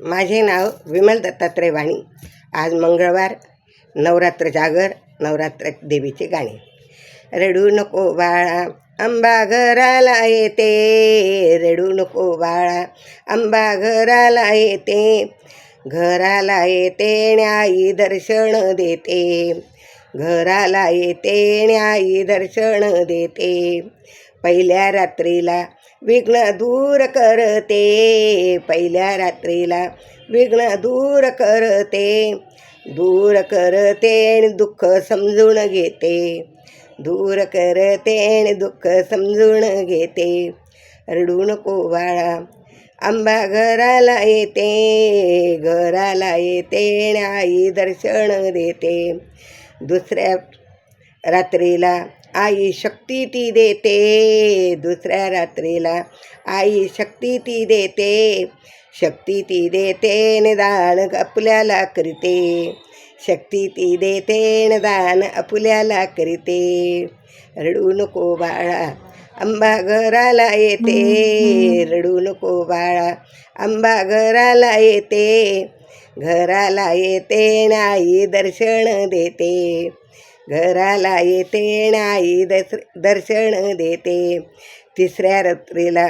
माझे नाव विमल दत्तात्रय वाणी. आज मंगळवार नवरात्र जागर नवरात्र देवीचे गाणे. रडू नको बाळा आंबा घराला येते. रडू नको बाळा आंबा घराला येते. घराला येते आणि आई दर्शन देते. घराला येते आणि आई दर्शन देते. पहिल्या रात्रीला विघ्न दूर करते. पहिल्या रात्रीला विघ्न दूर करते. दूर करते आणि दुःख समजून घेते. दूर करते आणि दुःख समजून घेते. रडू नको बाळा. आंबा घराला येते. घराला येते आणि आई दर्शन देते. दुसऱ्या रात्रीला आई शक्ती ती देते दुसऱ्या रात्रीला. आई शक्ती ती देते शक्ती ती देते निदान आपल्याला करते. शक्ती ती देते निदान आपल्याला करते. रडू नको बाळा आंबा घराला येते. रडू नको बाळा आंबा घराला येते. घराला येते आई दर्शन देते. घराला येते आई दस दर्शन देते. तिसऱ्या रात्रीला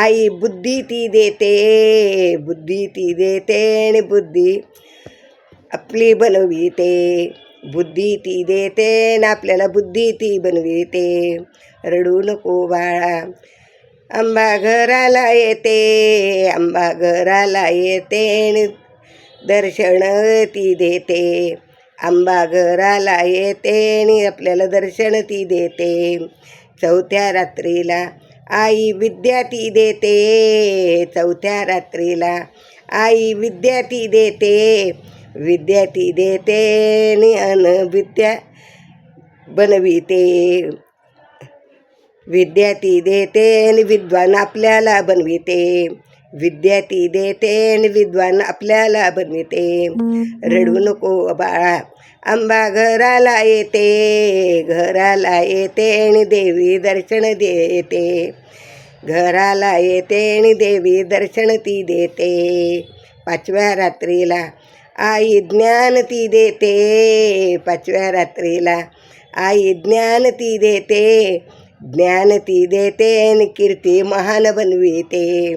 आई बुद्धी ती देते बुद्धी ती देते आणि बुद्धी आपली बनविते. बुद्धी ती देते आणि आपल्याला बुद्धी ती बनविते. रडू नको बाळा आंबा घराला येते आंबा घराला येते आणि दर्शन ती देते. आंबा घराला येते आणि आपल्याला दर्शन ती देते. चौथ्या रात्रीला आई विद्या ती देते. चौथ्या रात्रीला आई विद्या ती देते. विद्या ती देते आणि अन विद्या बनविते. विद्या ती देते आणि विद्वान आपल्याला बनविते. विद्या ती देते आणि विद्वान आपल्याला बनविते. रडू नको बाळा आंबा घराला येते. घराला येते आणि देवी दर्शन देते. घराला येते आणि देवी दर्शन ती देते. पाचव्या रात्रीला आई ज्ञान ती देते. पाचव्या रात्रीला आई ज्ञान ती देते. ज्ञान ती देते कीर्ती महान बनविते.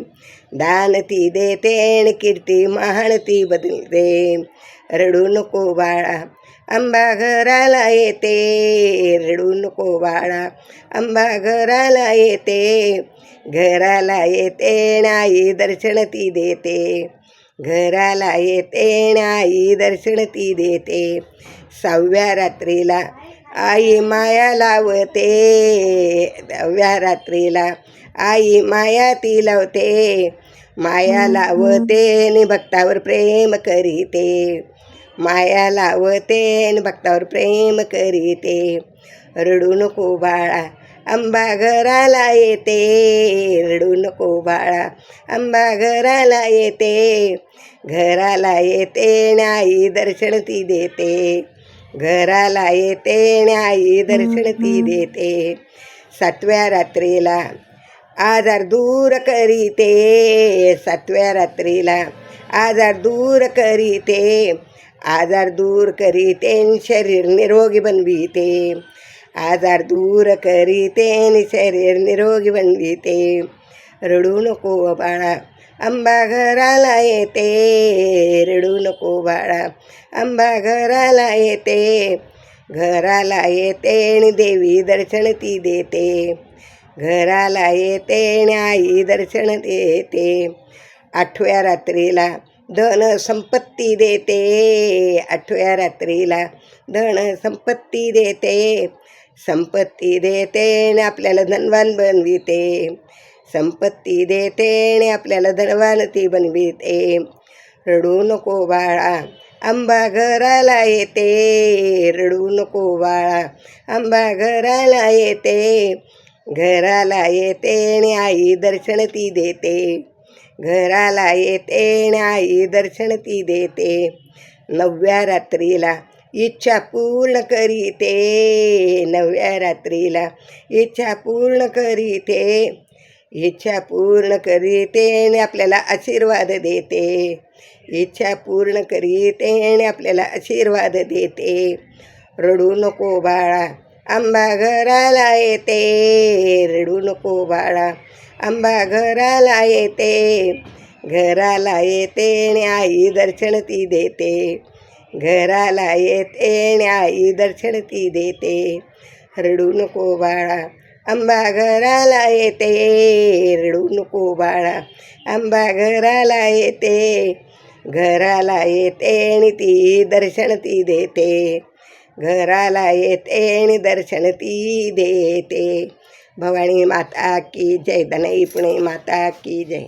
दान ती देते कीर्ती महान ती बदलते. रडू नको बाळा आंबा घराला येते. रडू नको बाळा आंबा घराला येते. घराला येते आणि आई दर्शन ती देते. घराला येते आणि आई दर्शन ती देते. सहाव्या रात्रीला आई माया लावते दहाव्या रात्रीला. आई माया ती लावते माया लावते आणि भक्तावर प्रेम करीते. माया लावते आणि भक्तावर प्रेम करीते. रडू नको बाळा आंबा घराला येते. रडू नको बाळा आंबा घराला येते. घराला येते आणि आई दर्शन ती देते. घराला येते आणि आई दर्शन ती देते. सातव्या रात्रीला आजार दूर करीते. सातव्या रात्रीला आजार दूर करीते. आजार दूर करीते शरीर निरोगी बनविते. आजार दूर करीते शरीर निरोगी बनविते. रडू नको बाळा. आंबा घराला येते रडू नको बाळा. आंबा घराला येते घराला येते आणि देवी दर्शन ती देते. घराला येते आणि आई दर्शन देते. आठव्या रात्रीला धन संपत्ती देते. आठव्या रात्रीला धन संपत्ती देते. संपत्ती देते आणि आपल्याला धनवान बनविते. संपत्ती देते आणि आपल्याला धनवान ती बनविते. रडू नको बाळा आंबा घराला येते. रडू नको बाळा आंबा घराला येते. घराला येते आणि आई दर्शन ती देते. घराला येते आणि आई दर्शन ती देते. नवव्या रात्रीला इच्छा पूर्ण करीते. नवव्या रात्रीला इच्छा पूर्ण करीते. इच्छा पूर्ण करीते आणि आपल्याला आशीर्वाद देते. इच्छा पूर्ण करीते आणि आपल्याला आशीर्वाद देते. रडू नको बाळा आंबा घराला येते. रडू नको बाळा आंबा घराला येते. घराला येते आणि आई दर्शन ती देते. घराला येते आणि आई दर्शन ती देते. रडू नको बाळा आंबा घराला येते रडू नको बाळा आंबा घराला येते घराला येते आणि ती दर्शन ती देते घराला येते आणि दर्शन ती देते भवानी माता की जय दनई पुणे माता की जय